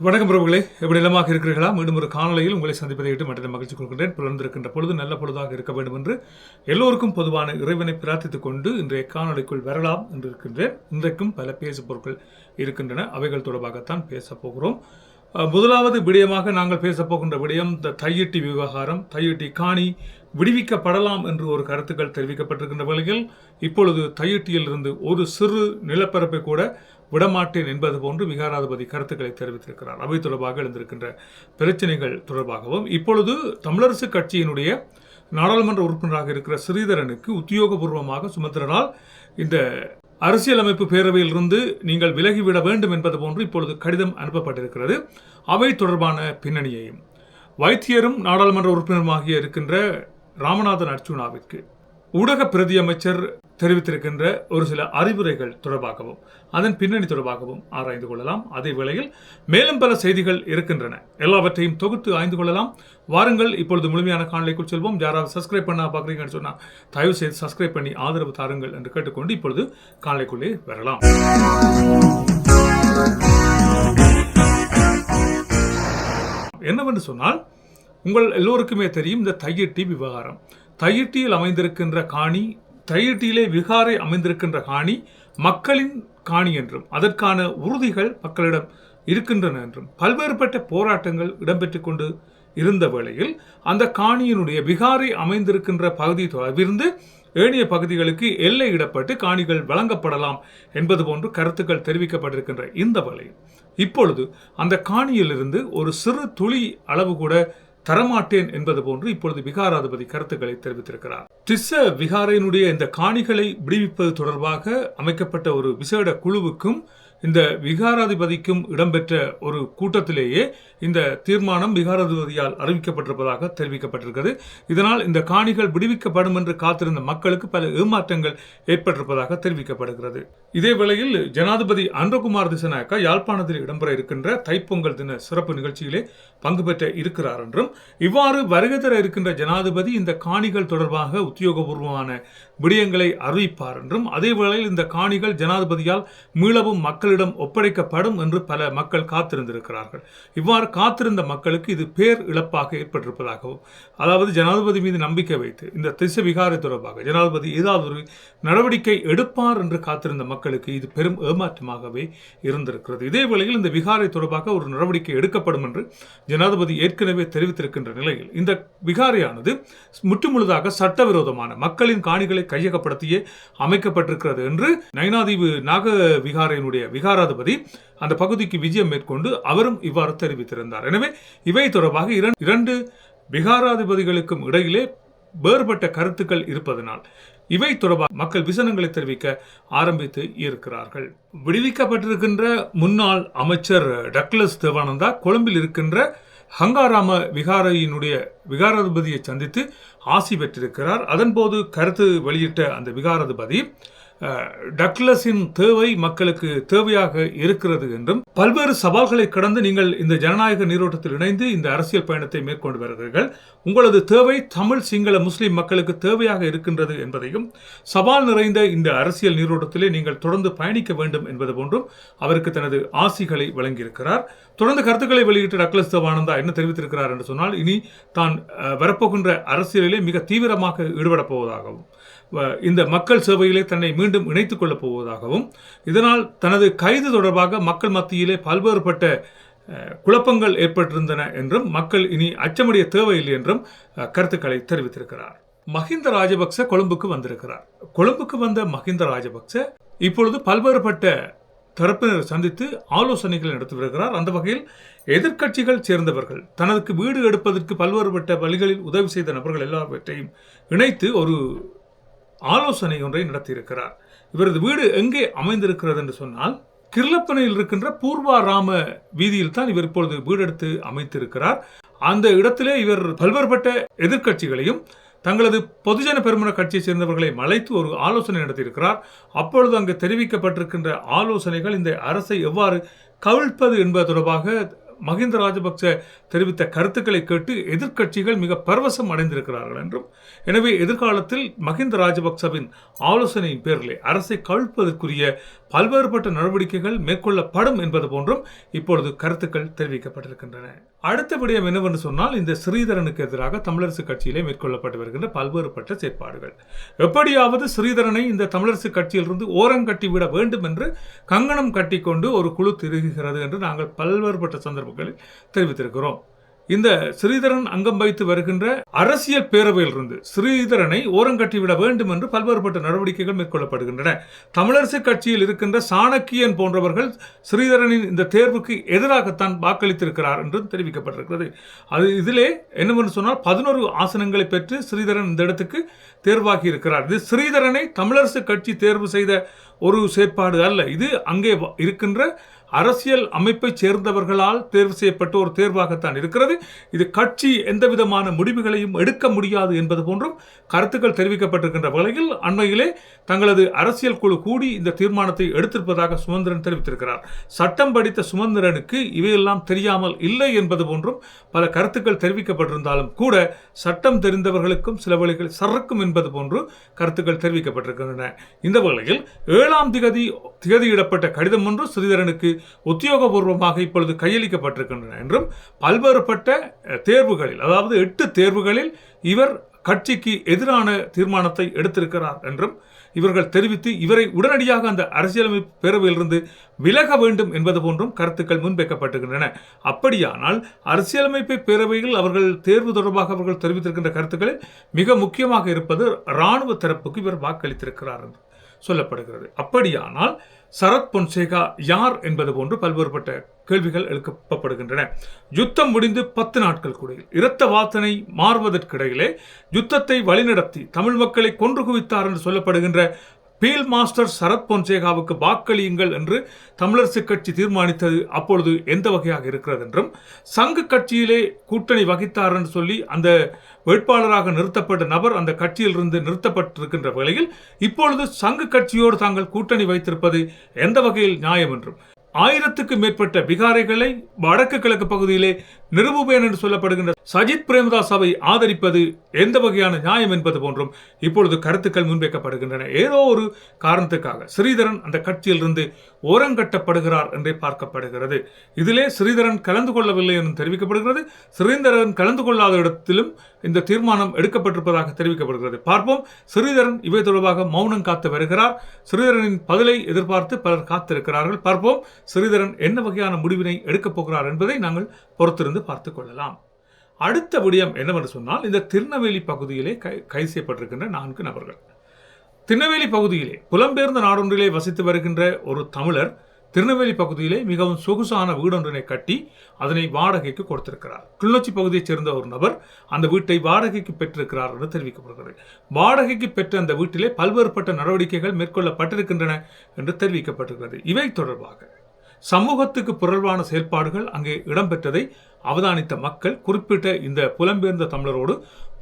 வணக்கம் பிரபுகளே எப்படி இல்லமாக இருக்கிறீர்களா? மீண்டும் ஒரு காணொலியில் உங்களை சந்திப்பதை விட்டு மற்ற மகிழ்ச்சி கொள்கின்றேன். பிறந்திருக்கின்ற பொழுது நல்ல பொழுதாக இருக்க வேண்டும் என்று எல்லோருக்கும் பொதுவான இறைவனை பிரார்த்தித்துக் கொண்டு இன்றைய காணொலிக்குள் வரலாம் என்று இருக்கின்றேன். இன்றைக்கும் பல பேசு பொருட்கள் இருக்கின்றன. அவைகள் தொடர்பாகத்தான் பேசப் போகிறோம். முதலாவது விடயமாக நாங்கள் பேசப் போகின்ற விடயம் இந்த தையிட்டி விவகாரம் தையிட்டி காணி விடுவிக்கப்படலாம் என்று ஒரு கருத்துக்கள் தெரிவிக்கப்பட்டிருக்கின்ற வகையில் இப்பொழுது தையிட்டியிலிருந்து ஒரு சிறு நிலப்பரப்பை கூட விடமாட்டேன் என்பது போன்று விகாராதிபதி கருத்துக்களை தெரிவித்திருக்கிறார். அவை தொடர்பாக எழுந்திருக்கின்ற பிரச்சனைகள் தொடர்பாகவும் இப்பொழுது தமிழரசு கட்சியினுடைய நாடாளுமன்ற உறுப்பினராக இருக்கிற ஸ்ரீதரனுக்கு உத்தியோகபூர்வமாக சுமந்திரனால் இந்த அரசியலமைப்பு பேரவையிலிருந்து நீங்கள் விலகிவிட வேண்டும் என்பது போன்று இப்பொழுது கடிதம் அனுப்பப்பட்டிருக்கிறது. அவை தொடர்பான பின்னணியையும் வைத்தியரும் நாடாளுமன்ற உறுப்பினருமாகிய இருக்கின்ற ராமநாதன் அர்ஜுனாவிற்கு ஊடக பிரதி அமைச்சர் தெரிவித்திருக்கின்ற ஒரு சில அறிவுரைகள் தொடர்பாகவும் அதன் பின்னணி தொடர்பாகவும் ஆராய்ந்து கொள்ளலாம். அதே வேளையில் மேலும் பல செய்திகள் இருக்கின்றன. எல்லாவற்றையும் தொகுத்து ஆய்ந்து கொள்ளலாம். வாருங்கள் இப்பொழுது முழுமையான காணொலிக்குள் செல்வோம். யாராவது சப்ஸ்கிரைப் பண்ண பார்க்குறீங்கன்னு சொன்னால் தயவு செய்து சப்ஸ்கிரைப் பண்ணி ஆதரவு தாருங்கள் என்று கேட்டுக்கொண்டு இப்பொழுது காணொலிக்குள்ளே வரலாம். என்னவென்று சொன்னால் உங்கள் எல்லோருக்குமே தெரியும் இந்த தையிட்டி விவகாரம். தையிட்டியில் அமைந்திருக்கின்ற காணி தையிட்டியிலே விகாரை அமைந்திருக்கின்ற காணி மக்களின் காணி என்றும் அதற்கான உறுதிகள் மக்களிடம் இருக்கின்றன என்றும் பல்வேறுபட்ட போராட்டங்கள் இடம்பெற்று கொண்டு இருந்த வேளையில் அந்த காணியினுடைய விகாரை அமைந்திருக்கின்ற பகுதி தவிர்ந்து ஏனைய பகுதிகளுக்கு எல்லை இடப்பட்டு காணிகள் வழங்கப்படலாம் என்பது போன்று கருத்துக்கள் தெரிவிக்கப்பட்டிருக்கின்ற இந்த வேளையில் இப்பொழுது அந்த காணியிலிருந்து ஒரு சிறு துளி அளவு கூட தரமாட்டேன் என்பது போன்று இப்பொழுது விகாராதிபதி கருத்துக்களை தெரிவித்திருக்கிறார். திஸ்ஸ விகாரையினுடைய இந்த காணிகளை விடுவிப்பது தொடர்பாக அமைக்கப்பட்ட ஒரு விசேட குழுவுக்கும் இந்த விகாராதிபதிக்கும் இடம்பெற்ற ஒரு கூட்டத்திலேயே இந்த தீர்மானம் விகாராதிபதியால் அறிவிக்கப்பட்டிருப்பதாக தெரிவிக்கப்பட்டிருக்கிறது. இதனால் இந்த காணிகள் விடுவிக்கப்படும் என்று காத்திருந்த மக்களுக்கு பல ஏமாற்றங்கள் ஏற்பட்டிருப்பதாக தெரிவிக்கப்படுகிறது. இதே வேளையில் ஜனாதிபதி அன்றகுமார் திசநாயக்கா யாழ்ப்பாணத்தில் இடம்பெற இருக்கின்ற தைப்பொங்கல் தின சிறப்பு நிகழ்ச்சியிலே பங்கு பெற்ற இருக்கிறார் என்றும் இவ்வாறு வருகை தர இருக்கின்ற ஜனாதிபதி இந்த காணிகள் தொடர்பாக உத்தியோகபூர்வமான விடயங்களை அறிவிப்பார் என்றும் அதே வேளையில் இந்த காணிகள் ஜனாதிபதியால் மீளவும் மக்கள் மக்களிடம் ஒப்படைக்கப்படும் என்று பல மக்கள் காத்திருந்திருக்கிறார்கள். இவ்வாறு காத்திருந்த மக்களுக்கு இது பேர் இழப்பாக ஏற்பட்டிருப்பதாகவும் அதாவது ஜனாதிபதி மீது நம்பிக்கை வைத்து இந்த திசை விகாரை தொடர்பாக ஜனாதிபதி ஏதாவது ஒரு நடவடிக்கை எடுப்பார் என்று காத்திருந்த மக்களுக்கு இது பெரும் ஏமாற்றமாகவே இருந்திருக்கிறது. இதே வேளையில் இந்த விகாரை தொடர்பாக ஒரு நடவடிக்கை எடுக்கப்படும் என்று ஜனாதிபதி ஏற்கனவே தெரிவித்திருக்கின்ற நிலையில் இந்த விகாரையானது முற்றுமுழுதாக சட்டவிரோதமான மக்களின் காணிகளை கையகப்படுத்தியே அமைக்கப்பட்டிருக்கிறது என்று நயனாதீவு நாக விகாரையினுடைய விகாராதிபதி அந்த பகுதிக்கு விஜயம் மேற்கொண்டு அவரும் இவ்வாறு தெரிவித்திருந்தார். எனவே இவை தொடர்பாக இரண்டு- விகாராதிபதிகளுக்கும் இடையிலே வேறுபட்ட கருத்துக்கள் இருப்பதனால் இவை தொடர்பாக மக்கள் விசனங்களை தெரிவிக்க ஆரம்பித்து இருக்கிறார்கள். விடுவிக்கப்பட்டிருக்கின்ற முன்னாள் அமைச்சர் டக்ளஸ் தேவானந்தா கொழும்பில் இருக்கின்ற ஹங்காராம விகாரையினுடைய விகாராதிபதியை சந்தித்து ஆசி பெற்றிருக்கிறார். அதன்போது கருத்து வெளியிட்ட அந்த விகாராதிபதி டக்லஸின் தேவை மக்களுக்கு தேவையாக இருக்கிறது என்றும் பல்வேறு சவால்களை கடந்து நீங்கள் இந்த ஜனநாயக நீரோட்டத்தில் இணைந்து இந்த அரசியல் பயணத்தை மேற்கொண்டு வருகிறீர்கள். உங்களது தேவை தமிழ் சிங்கள முஸ்லிம் மக்களுக்கு தேவையாக இருக்கின்றது என்பதையும் சவால் நிறைந்த இந்த அரசியல் நீரோட்டத்திலே நீங்கள் தொடர்ந்து பயணிக்க வேண்டும் என்பது போன்றும் அவருக்கு தனது ஆசிகளை வழங்கியிருக்கிறார். தொடர்ந்து கருத்துக்களை வெளியிட்டு டக்ளஸ் தேவானந்தா என்ன தெரிவித்திருக்கிறார் என்று சொன்னால் இனி தான் அஹ், வரப்போகின்ற அரசியலிலே மிக தீவிரமாக ஈடுபடப் போவதாகவும் இந்த மக்கள் சேவையிலே தன்னை மீண்டும் இணைத்துக் கொள்ளப் போவதாகவும் இதனால் தனது கைது தொடர்பாக மக்கள் மத்தியிலே பல்வேறுபட்ட குழப்பங்கள் ஏற்பட்டிருந்தன என்றும் மக்கள் இனி அச்சமடைய தேவையில்லை என்றும் கருத்துக்களை தெரிவித்திருக்கிறார். மஹிந்த ராஜபக்ச கொழும்புக்கு வந்திருக்கிறார். கொழும்புக்கு வந்த மஹிந்த ராஜபக்ச இப்பொழுது பல்வேறுபட்ட தரப்பினர் சந்தித்து ஆலோசனைகள் நடத்தி வருகிறார். அந்த வகையில் எதிர்க்கட்சிகள் சேர்ந்தவர்கள் தனக்கு வீடு எடுப்பதற்கு பல்வேறுபட்ட வழிகளில் உதவி செய்த நபர்கள் எல்லாவற்றையும் இணைத்து ஒரு ஆலோசனை ஒன்றை நடத்தியிருக்கிறார். இவரது வீடு எங்கே அமைந்திருக்கிறது என்று சொன்னால் கிர்லப்பனையில் இருக்கின்ற பூர்வாராம வீதியில் தான் இவர் இப்பொழுது வீடெடுத்து அமைத்திருக்கிறார். அந்த இடத்திலே இவர் பல்வேறுபட்ட எதிர்க்கட்சிகளையும் தங்களது பொதுஜன பெருமன கட்சியை சேர்ந்தவர்களை மலைத்து ஒரு ஆலோசனை நடத்தியிருக்கிறார். அப்பொழுது அங்கு தெரிவிக்கப்பட்டிருக்கின்ற ஆலோசனைகள் இந்த அரசை எவ்வாறு கவிழ்ப்பது என்பது தொடர்பாக மஹிந்த ராஜபக்ச தெரிவித்த கருத்துக்களை கேட்டு எதிர்க்கட்சிகள் மிக பரவசம் அடைந்திருக்கிறார்கள் என்றும் எனவே எதிர்காலத்தில் மஹிந்த ராஜபக்சவின் ஆலோசனையின் பேரிலே அரசை கவிழ்ப்பதற்குரிய பல்வேறுபட்ட நடவடிக்கைகள் மேற்கொள்ளப்படும் என்பது போன்றும் இப்பொழுது கருத்துக்கள் தெரிவிக்கப்பட்டிருக்கின்றன. அடுத்த விடயம் என்னவென்று சொன்னால் இந்த ஸ்ரீதரனுக்கு எதிராக தமிழரசு கட்சியிலே மேற்கொள்ளப்பட்டு வருகின்ற பல்வேறுபட்ட செயற்பாடுகள். எப்படியாவது ஸ்ரீதரனை இந்த தமிழரசு கட்சியிலிருந்து ஓரங்கட்டி விட வேண்டும் என்று கங்கணம் கட்டிக்கொண்டு ஒரு குழு திரிகிறது என்று நாங்கள் பல்வேறுபட்ட சந்தர்ப்பங்களில் தெரிவித்திருக்கிறோம். இந்த ஸ்ரீதரன் அங்கம் வைத்து வருகின்ற அரசியல் பேரவையிலிருந்து ஸ்ரீதரனை ஓரங்கட்டிவிட வேண்டும் என்று பல்வேறுபட்ட நடவடிக்கைகள் மேற்கொள்ளப்படுகின்றன. தமிழரசு கட்சியில் இருக்கின்ற சாணக்கியன் போன்றவர்கள் ஸ்ரீதரனின் இந்த தேர்வுக்கு எதிராகத்தான் வாக்களித்திருக்கிறார் என்றும் தெரிவிக்கப்பட்டிருக்கிறது. அது இதிலே என்னவென்று சொன்னால் பதினோரு ஆசனங்களை பெற்று ஸ்ரீதரன் இந்த இடத்துக்கு தேர்வாகி இருக்கிறார் இது ஸ்ரீதரனை தமிழரசு கட்சி தேர்வு செய்த ஒரு செயற்பாடு அல்ல. இது அங்கே இருக்கின்ற அரசியல் அமைப்பை சேர்ந்தவர்களால் தேர்வு செய்யப்பட்ட ஒரு தேர்வாகத்தான் இருக்கிறது. இது கட்சி எந்த விதமான முடிவுகளையும் எடுக்க முடியாது என்பது போன்றும் கருத்துக்கள் தெரிவிக்கப்பட்டிருக்கின்ற வகையில் அண்மையிலே தங்களது அரசியல் குழு கூடி இந்த தீர்மானத்தை எடுத்திருப்பதாக சுமந்திரன் தெரிவித்திருக்கிறார். சட்டம் படித்த சுமந்திரனுக்கு இவையெல்லாம் தெரியாமல் இல்லை என்பது போன்றும் பல கருத்துக்கள் தெரிவிக்கப்பட்டிருந்தாலும் கூட சட்டம் தெரிந்தவர்களுக்கும் சில வழிகள் சறுக்கும் என்பது போன்று கருத்துக்கள் தெரிவிக்கப்பட்டிருக்கின்றன. இந்த வகையில் ஏழாம் திகதி திகதியிடப்பட்ட கடிதம் ஒன்று ஸ்ரீதரனுக்கு உத்தியோகபூர்வமாக இப்பொழுது கையளிக்கப்பட்டிருக்கின்றன என்றும் பல்வேறுபட்ட தேர்வுகளில் அதாவது எட்டு தேர்வுகளில் இவர் கட்சிக்கு எதிரான தீர்மானத்தை எடுத்திருக்கிறார் என்றும் இவர்கள் தெரிவித்து இவரை உடனடியாக அந்த அரசியலமைப்பு பேரவையிலிருந்து விலக வேண்டும் என்பது போன்றும் கருத்துக்கள் முன்வைக்கப்பட்டிருக்கின்றன. அப்படியானால் அரசியலமைப்பு பேரவையில் அவர்கள் தேர்வு தொடர்பாக அவர்கள் தெரிவித்திருக்கின்ற கருத்துக்களில் மிக முக்கியமாக இருப்பது இராணுவ தரப்புக்கு இவர் வாக்களித்திருக்கிறார் என்று. சொல்லப்படுகிறது. அப்படியானால் சரத் பொன்சேகா யார் என்பது போன்று பல்வேறுபட்ட கேள்விகள் எழுப்பப்படுகின்றன. யுத்தம் முடிந்து பத்து நாட்கள் கூடையில் இரத்த வாசனை மாறுவதற்கிடையிலே யுத்தத்தை வழிநடத்தி தமிழ் மக்களை கொன்று குவித்தார் என்று சொல்லப்படுகின்ற பீல் மாஸ்டர் சரத் பொன்சேகாவுக்கு வாக்களியுங்கள் என்று தமிழரசு கட்சி தீர்மானித்தது அப்பொழுது எந்த வகையாக இருக்கிறது என்றும் சங்கு கட்சியிலே கூட்டணி வகித்தார் என்று சொல்லி அந்த வேட்பாளராக நிறுத்தப்பட்ட நபர் அந்த கட்சியிலிருந்து நிறுத்தப்பட்டிருக்கின்ற வேளையில் இப்பொழுது சங்கு கட்சியோடு தாங்கள் கூட்டணி வைத்திருப்பது எந்த வகையில் நியாயம் என்றும் ஆயிரத்துக்கு மேற்பட்ட பிகாரிகளை வடக்கு கிழக்கு பகுதியிலே நிருபுபேன் என்று சொல்லப்படுகின்ற சஜித் பிரேமதாசாவை ஆதரிப்பது எந்த வகையான நியாயம் என்பது போன்றும் இப்பொழுது கருத்துக்கள் முன்வைக்கப்படுகின்றன. ஏதோ ஒரு காரணத்துக்காக ஸ்ரீதரன் அந்த கட்சியிலிருந்து ஓரங்கட்டப்படுகிறார் என்றே பார்க்கப்படுகிறது. இதிலே ஸ்ரீதரன் கலந்து கொள்ளவில்லை என்றும் தெரிவிக்கப்படுகிறது. ஸ்ரீதரன் கலந்து கொள்ளாத இடத்திலும் இந்த தீர்மானம் எடுக்கப்பட்டிருப்பதாக தெரிவிக்கப்படுகிறது. பார்ப்போம். ஸ்ரீதரன் இவை தொடர்பாக மௌனம் காத்து வருகிறார். ஸ்ரீதரனின் பதிலை எதிர்பார்த்து பலர் காத்திருக்கிறார்கள். பார்ப்போம். ஸ்ரீதரன் என்ன வகையான முடிவினை எடுக்கப் போகிறார் என்பதை நாங்கள் பொறுத்திருந்து பார்த்து கொள்ளலாம். அடுத்த விடயம் என்னவென்று சொன்னால் இந்த திருநெல்வேலி பகுதியிலே கை கைது செய்யப்பட்டிருக்கின்ற நான்கு நபர்கள். திருநெல்வேலி பகுதியிலே புலம்பெயர்ந்த நாடொன்றிலே வசித்து வருகின்ற ஒரு தமிழர் திருநெல்வேலி பகுதியிலே மிகவும் சொகுசான வீடொன்றினை கட்டி அதனை வாடகைக்கு கொடுத்திருக்கிறார். கிளிநொச்சி பகுதியைச் சேர்ந்த ஒரு நபர் அந்த வீட்டை வாடகைக்கு பெற்றிருக்கிறார் என்று தெரிவிக்கப்படுகிறது. வாடகைக்கு பெற்ற அந்த வீட்டிலே பல்வேறுபட்ட நடவடிக்கைகள் மேற்கொள்ளப்பட்டிருக்கின்றன என்று தெரிவிக்கப்பட்டிருக்கிறது. இவை தொடர்பாக சமூகத்துக்கு புரள்வான செயல்பாடுகள் அங்கே இடம்பெற்றதை அவதானித்த மக்கள் குறிப்பிட்ட இந்த புலம்பெயர்ந்த தமிழரோடு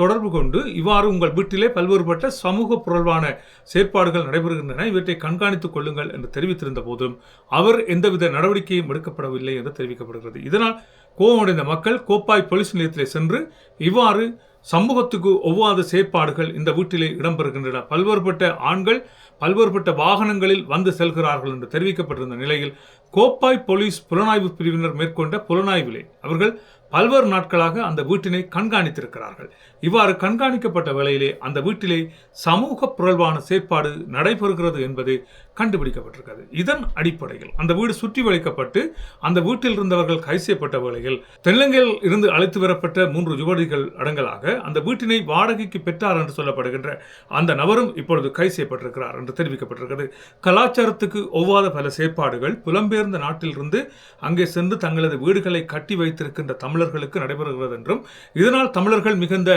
தொடர்பு கொண்டு இவ்வாறு உங்கள் வீட்டிலே பல்வேறுபட்ட சமூக புரள்வான செயற்பாடுகள் நடைபெறுகின்றன. இவற்றை கண்காணித்துக் கொள்ளுங்கள் என்று தெரிவித்திருந்த போதும் அவர் எந்தவித நடவடிக்கையும் எடுக்கப்படவில்லை என்று தெரிவிக்கப்படுகிறது. இதனால் கோபமடைந்த மக்கள் கோப்பாய் போலீஸ் நிலையத்திலே சென்று இவ்வாறு சமூகத்துக்கு ஒவ்வாத செயற்பாடுகள் இந்த வீட்டிலே இடம்பெறுகின்றன. பல்வேறுபட்ட ஆண்கள் பல்வேறுபட்ட வாகனங்களில் வந்து செல்கிறார்கள் என்று தெரிவிக்கப்பட்டிருந்த நிலையில் கோப்பாய் போலீஸ் புலனாய்வு பிரிவினர் மேற்கொண்ட புலனாய்விலே அவர்கள் பல்வேறு நாட்களாக அந்த வீட்டினை கண்காணித்திருக்கிறார்கள். இவ்வாறு கண்காணிக்கப்பட்ட வேளையிலே அந்த வீட்டிலே சமூக புரள்வான செயற்பாடு நடைபெறுகிறது என்பது கண்டுபிடிக்கப்பட்டிருக்கிறது. இதன் அடிப்படையில் அந்த வீடு சுற்றி வளைக்கப்பட்டு அந்த வீட்டில் இருந்தவர்கள் கைது செய்யப்பட்ட வேளையில் தென்னங்கையில் இருந்து அழைத்து வரப்பட்ட மூன்று யுவதிகள் அடங்கலாக அந்த வீட்டினை வாடகைக்கு பெற்றார் என்று சொல்லப்படுகின்ற அந்த நபரும் இப்பொழுது கைது செய்யப்பட்டிருக்கிறார் என்று தெரிவிக்கப்பட்டிருக்கிறது. கலாச்சாரத்துக்கு ஒவ்வாத பல செயற்பாடுகள் புலம்பெயர்ந்த நாட்டிலிருந்து அங்கே சென்று தங்களது வீடுகளை கட்டி வைத்திருக்கின்ற தமிழர்களுக்கு நடைபெறுகிறது என்றும் இதனால் தமிழர்கள் மிகுந்த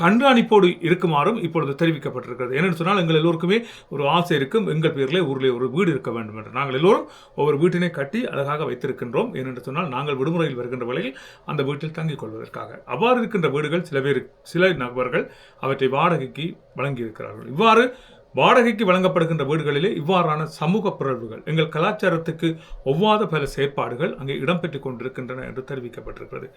கண்காணிப்போடு இருக்குமாறும் இப்பொழுது தெரிவிக்கப்பட்டிருக்கிறது. என்னென்னு சொன்னால் எங்கள் எல்லோருக்குமே ஒரு ஆசை இருக்கும் எங்கள் பேரிலே ஊரிலே ஒரு வீடு இருக்க வேண்டும் என்று. நாங்கள் எல்லோரும் ஒவ்வொரு வீட்டினை கட்டி அழகாக வைத்திருக்கின்றோம். ஏனென்று சொன்னால் நாங்கள் விடுமுறையில் வருகின்ற வேளையில் அந்த வீட்டில் தங்கிக் கொள்வதற்காக. அவ்வாறு இருக்கின்ற வீடுகள் சில பேர் சில நபர்கள் அவற்றை வாடகைக்கு வழங்கியிருக்கிறார்கள். இவ்வாறு வாடகைக்கு வழங்கப்படுகின்ற வீடுகளிலே இவ்வாறான சமூக பிறழ்வுகள் எங்கள் கலாச்சாரத்துக்கு ஒவ்வாத பல செயற்பாடுகள் அங்கே இடம்பெற்றுக் கொண்டிருக்கின்றன என்று தெரிவிக்கப்பட்டிருக்கிறது.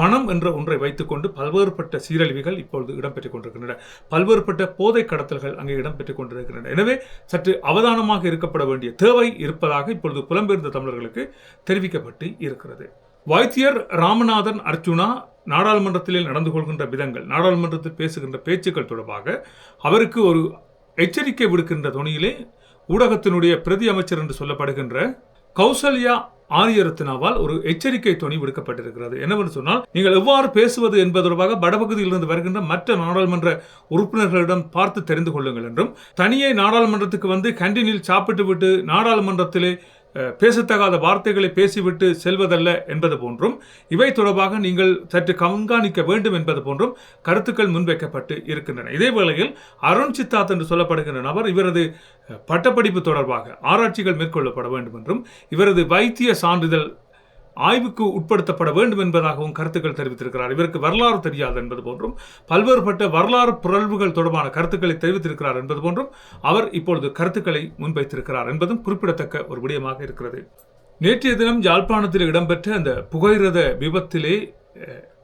பணம் என்ற ஒன்றை வைத்துக்கொண்டு பல்வேறுபட்ட சீரழிவுகள் இப்பொழுது இடம்பெற்றுக் கொண்டிருக்கின்றன. பல்வேறுபட்ட போதை கடத்தல்கள் அங்கே இடம்பெற்றுக் கொண்டிருக்கின்றன. எனவே சற்று அவதானமாக இருக்கப்பட வேண்டிய தேவை இருப்பதாக இப்பொழுது புலம்பெயர்ந்த தமிழர்களுக்கு தெரிவிக்கப்பட்டு இருக்கிறது. வைத்தியர் ராமநாதன் அர்ச்சுனா நாடாளுமன்றத்திலே நடந்து கொள்கின்ற விதங்கள் நாடாளுமன்றத்தில் பேசுகின்ற பேச்சுக்கள் தொடர்பாக அவருக்கு ஒரு எச்சரிக்கை விடுக்கின்ற துணியிலே ஊடகத்தினுடைய பிரதி அமைச்சர் என்று சொல்லப்படுகின்ற கௌசல்யா ஆரியரத்னாவால் ஒரு எச்சரிக்கை துணி விடுக்கப்பட்டிருக்கிறது. என்னவென்று சொன்னால் நீங்கள் எவ்வாறு பேசுவது என்பது தொடர்பாக வடபகுதியிலிருந்து வருகின்ற மற்ற நாடாளுமன்ற உறுப்பினர்களிடம் பார்த்து தெரிந்து கொள்ளுங்கள் என்றும் தனியே நாடாளுமன்றத்துக்கு வந்து கண்டினில் சாப்பிட்டு விட்டு நாடாளுமன்றத்திலே பேசத்தகாத வார்த்தைகளை பேசிவிட்டு செல்வதல்ல என்பது போன்றும் இவை தொடர்பாக நீங்கள் சற்று கண்காணிக்க வேண்டும் என்பது போன்றும் கருத்துக்கள் முன்வைக்கப்பட்டு இருக்கின்றன. இதே வேளையில் அருண் சித்தாத் என்று சொல்லப்படுகின்ற நபர் இவரது பட்டப்படிப்பு தொடர்பாக ஆராய்ச்சிகள் மேற்கொள்ளப்பட வேண்டும் என்றும் இவரது வைத்திய சான்றிதழ் ஆய்வுக்கு உட்படுத்தப்பட வேண்டும் என்பதாகவும் கருத்துக்கள் தெரிவித்திருக்கிறார். இவருக்கு வரலாறு தெரியாது என்பது போன்றும் பல்வேறுபட்ட வரலாறு புரள்வுகள் தொடர்பான கருத்துக்களை தெரிவித்திருக்கிறார் என்பது போன்றும் அவர் இப்பொழுது கருத்துக்களை முன்வைத்திருக்கிறார் என்பதும் குறிப்பிடத்தக்க ஒரு விடயமாக இருக்கிறது. நேற்றைய தினம் யாழ்ப்பாணத்தில் இடம்பெற்ற அந்த புகையிரத விபத்திலே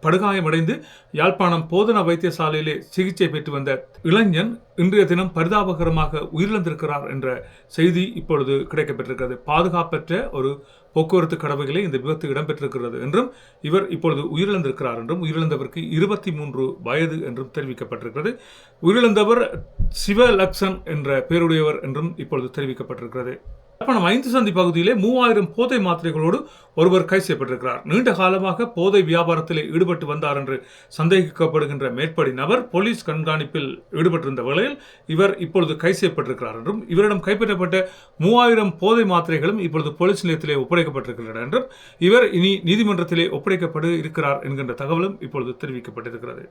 படுகாயமடைந்து யாழ்ப்பாணம் போதனா வைத்தியசாலையிலே சிகிச்சை பெற்று வந்த இளைஞன் இன்றைய தினம் பரிதாபகரமாக உயிரிழந்திருக்கிறார் என்ற செய்தி இப்பொழுது கிடைக்கப்பட்டிருக்கிறது பாதுகாப்பற்ற ஒரு போக்குவரத்து கடமைகளே இந்த விபத்து இடம்பெற்றிருக்கிறது என்றும் இவர் இப்பொழுது உயிரிழந்திருக்கிறார் என்றும் உயிரிழந்தவருக்கு இருபத்தி மூன்று வயது என்றும் தெரிவிக்கப்பட்டிருக்கிறது. உயிரிழந்தவர் சிவலக்ஷன் என்ற பேருடையவர் என்றும் இப்பொழுது தெரிவிக்கப்பட்டிருக்கிறது. யாழ்ப்பாணம் ஐந்து சந்தி பகுதியிலே மூவாயிரம் போதை மாத்திரைகளோடு ஒருவர் கைது செய்யப்பட்டிருக்கிறார். நீண்ட காலமாக போதை வியாபாரத்திலே ஈடுபட்டு வந்தார் என்று சந்தேகிக்கப்படுகின்ற மேற்படி நபர் போலீஸ் கண்காணிப்பில் ஈடுபட்டிருந்த வேளையில் இவர் இப்பொழுது கைது செய்யப்பட்டிருக்கிறார் என்றும் இவரிடம் கைப்பற்றப்பட்ட மூவாயிரம் போதை மாத்திரைகளும் இப்பொழுது போலீஸ் நிலையத்திலே ஒப்படைக்கப்பட்டிருக்கின்றன என்றும் இவர் இனி நீதிமன்றத்திலே ஒப்படைக்கப்பட இருக்கிறார் என்கின்ற தகவலும் இப்பொழுது தெரிவிக்கப்பட்டிருக்கிறது.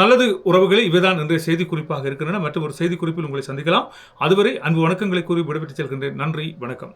நல்லது உறவுகளை இவைதான் இன்றைய செய்தி குறிப்பாக இருக்கின்றன. மற்றும் ஒரு செய்தி குறிப்பில் உங்களை சந்திக்கலாம். அதுவரை அன்பு வணக்கங்களை கூறி விடைபெற்று செல்கின்றேன். நன்றி வணக்கம்.